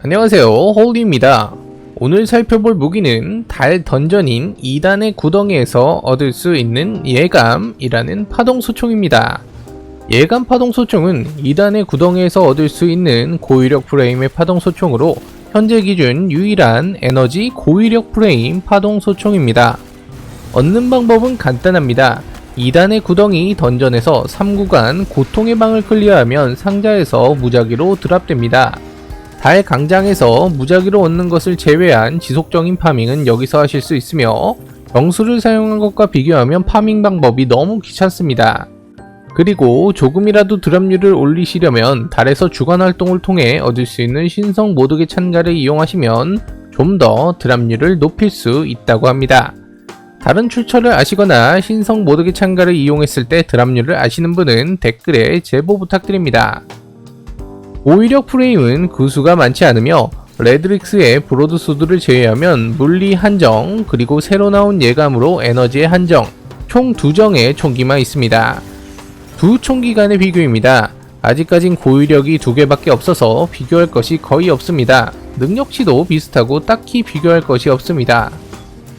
안녕하세요 홀리입니다. 오늘 살펴볼 무기는 달 던전인 2단의 구덩이에서 얻을 수 있는 예감이라는 파동소총입니다. 예감 파동소총은 2단의 구덩이에서 얻을 수 있는 고위력 프레임의 파동소총으로 현재 기준 유일한 에너지 고위력 프레임 파동소총입니다. 얻는 방법은 간단합니다. 2단의 구덩이 던전에서 3구간 고통의 방을 클리어하면 상자에서 무작위로 드랍됩니다 달 강장에서 무작위로 얻는 것을 제외한 지속적인 파밍은 여기서 하실 수 있으며 정수를 사용한 것과 비교하면 파밍 방법이 너무 귀찮습니다. 그리고 조금이라도 드랍률을 올리시려면 달에서 주간 활동을 통해 얻을 수 있는 신성 모드계 찬가를 이용하시면 좀 더 드랍률을 높일 수 있다고 합니다. 다른 출처를 아시거나 신성 모드계 찬가를 이용했을 때 드랍률을 아시는 분은 댓글에 제보 부탁드립니다. 오히려 프레임은 그 수가 많지 않으며 레드릭스의 브로드수드를 제외하면 물리 한정 그리고 새로 나온 예감으로 에너지의 한정 총 두 정의 총기만 있습니다. 두 총기 간의 비교입니다. 아직까진 고위력이 두 개밖에 없어서 비교할 것이 거의 없습니다. 능력치도 비슷하고 딱히 비교할 것이 없습니다.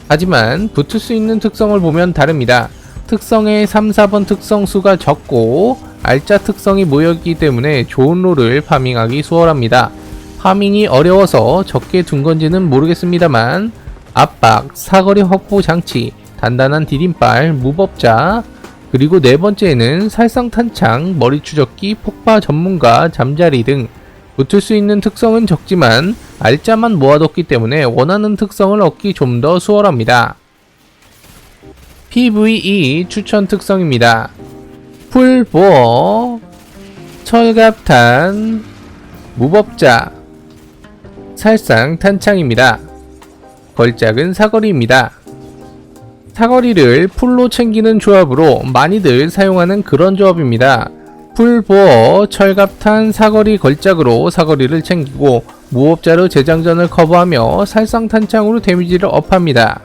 하지만 붙을 수 있는 특성을 보면 다릅니다. 특성의 3, 4번 특성 수가 적고 알짜 특성이 모였기 때문에 좋은 롤을 파밍하기 수월합니다. 파밍이 어려워서 적게 둔 건지는 모르겠습니다만 압박, 사거리 확보 장치, 단단한 디딤발, 무법자, 그리고 네 번째는 살상탄창, 머리 추적기, 폭파 전문가, 잠자리 등 붙을 수 있는 특성은 적지만 알짜만 모아뒀기 때문에 원하는 특성을 얻기 좀 더 수월합니다. PVE 추천 특성입니다. 풀보어, 철갑탄, 무법자, 살상 탄창입니다. 걸작은 사거리입니다. 사거리를 풀로 챙기는 조합으로 많이들 사용하는 그런 조합입니다. 풀보어, 철갑탄, 사거리 걸작으로 사거리를 챙기고 무법자로 재장전을 커버하며 살상 탄창으로 데미지를 업합니다.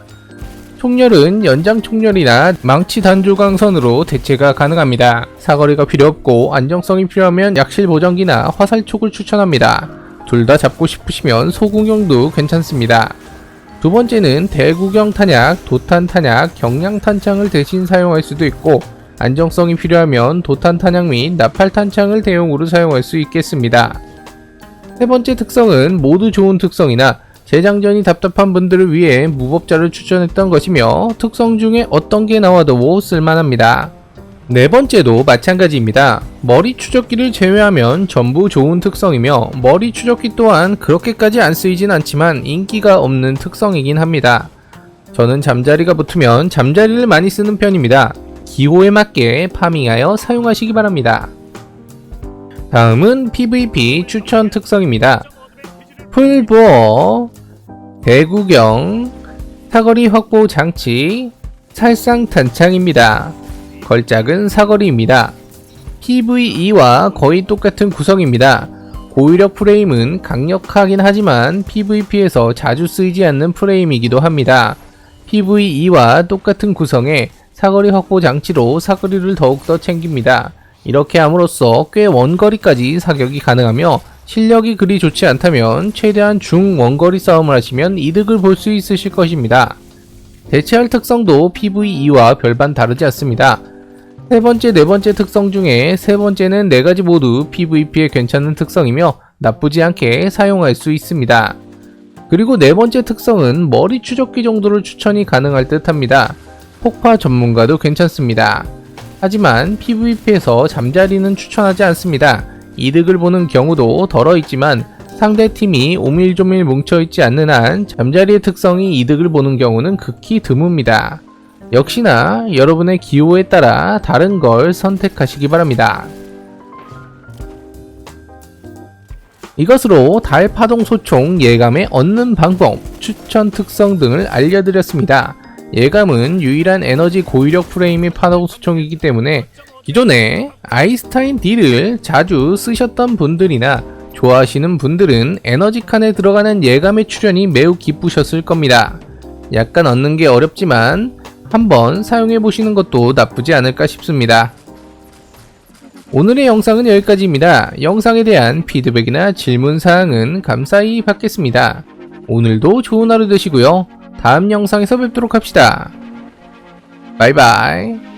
총열은 연장 총열이나 망치 단조강선으로 대체가 가능합니다. 사거리가 필요 없고 안정성이 필요하면 약실 보정기나 화살촉을 추천합니다. 둘 다 잡고 싶으시면 소구경도 괜찮습니다. 두 번째는 대구경 탄약, 도탄 탄약, 경량 탄창을 대신 사용할 수도 있고 안정성이 필요하면 도탄 탄약 및 나팔 탄창을 대용으로 사용할 수 있겠습니다. 세 번째 특성은 모두 좋은 특성이나 재장전이 답답한 분들을 위해 무법자를 추천했던 것이며 특성 중에 어떤 게 나와도 쓸만합니다. 네 번째도 마찬가지입니다. 머리 추적기를 제외하면 전부 좋은 특성이며 머리 추적기 또한 그렇게까지 안 쓰이진 않지만 인기가 없는 특성이긴 합니다. 저는 잠자리가 붙으면 잠자리를 많이 쓰는 편입니다. 기호에 맞게 파밍하여 사용하시기 바랍니다. 다음은 PVP 추천 특성입니다. 풀보어, 대구경, 사거리 확보 장치, 살상 탄창입니다. 걸작은 사거리입니다. PVE와 거의 똑같은 구성입니다. 고위력 프레임은 강력하긴 하지만 PVP에서 자주 쓰이지 않는 프레임이기도 합니다. PVE와 똑같은 구성의 사거리 확보 장치로 사거리를 더욱더 챙깁니다. 이렇게 함으로써 꽤 원거리까지 사격이 가능하며 실력이 그리 좋지 않다면 최대한 중원거리 싸움을 하시면 이득을 볼 수 있으실 것입니다. 대체할 특성도 PVE와 별반 다르지 않습니다. 세 번째, 네 번째 특성 중에 세 번째는 네 가지 모두 PVP에 괜찮은 특성이며 나쁘지 않게 사용할 수 있습니다. 그리고 네 번째 특성은 머리 추적기 정도를 추천이 가능할 듯 합니다. 폭파 전문가도 괜찮습니다. 하지만 PVP에서 잠자리는 추천하지 않습니다. 이득을 보는 경우도 덜어 있지만 상대 팀이 오밀조밀 뭉쳐있지 않는 한 잠자리의 특성이 이득을 보는 경우는 극히 드뭅니다. 역시나 여러분의 기호에 따라 다른 걸 선택하시기 바랍니다. 이것으로 달 파동 소총 예감에 얻는 방법, 추천 특성 등을 알려드렸습니다. 예감은 유일한 에너지 고위력 프레임의 파동 소총이기 때문에 기존에 아이스타인 D를 자주 쓰셨던 분들이나 좋아하시는 분들은 에너지 칸에 들어가는 예감의 출현이 매우 기쁘셨을 겁니다. 약간 얻는 게 어렵지만 한번 사용해 보시는 것도 나쁘지 않을까 싶습니다. 오늘의 영상은 여기까지입니다. 영상에 대한 피드백이나 질문사항은 감사히 받겠습니다. 오늘도 좋은 하루 되시고요. 다음 영상에서 뵙도록 합시다. 바이바이.